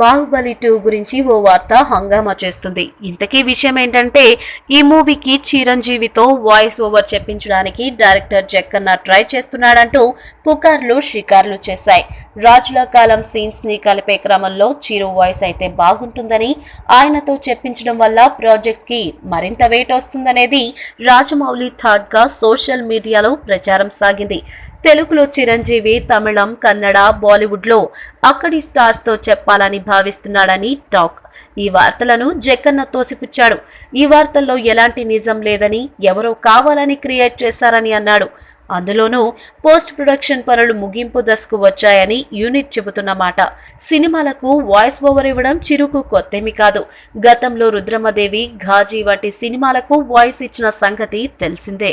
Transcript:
Baahubali two గురించి ఓ వార్త హంగామా చేస్తుంది. ఇంతకీ విషయం ఏంటంటే ఈ మూవీకి చిరంజీవితో వాయిస్ ఓవర్ చెప్పించడానికి డైరెక్టర్ జక్కన్న ట్రై చేస్తున్నాడంటూ పుకార్లు షికార్లు చేశాయి. రాజుల కాలం సీన్స్ని కలిపే క్రమంలో చిరు వాయిస్ అయితే బాగుంటుందని ఆయనతో చెప్పించడం వల్ల ప్రాజెక్ట్కి మరింత వెయిట్ వస్తుందనేది రాజమౌళి థాట్గా సోషల్ మీడియాలో ప్రచారం సాగింది. తెలుగులో చిరంజీవి తమిళం కన్నడ బాలీవుడ్లో అక్కడి స్టార్స్తో చెప్పాలని భావిస్తున్నాడని టాక్. ఈ వార్తలను జక్కన్న తోసిపుచ్చాడు. ఈ వార్తల్లో ఎలాంటి నిజం లేదని ఎవరో కావాలని క్రియేట్ చేశారని అన్నాడు. అందులోనూ పోస్ట్ ప్రొడక్షన్ పనులు ముగింపు దశకు వచ్చాయని యూనిట్ చెబుతున్నమాట సినిమాలకు వాయిస్ ఓవర్ ఇవ్వడం చిరుకు కొత్తేమి కాదు. గతంలో రుద్రమదేవి ఘాజీ వంటి సినిమాలకు వాయిస్ ఇచ్చిన సంగతి తెలిసిందే.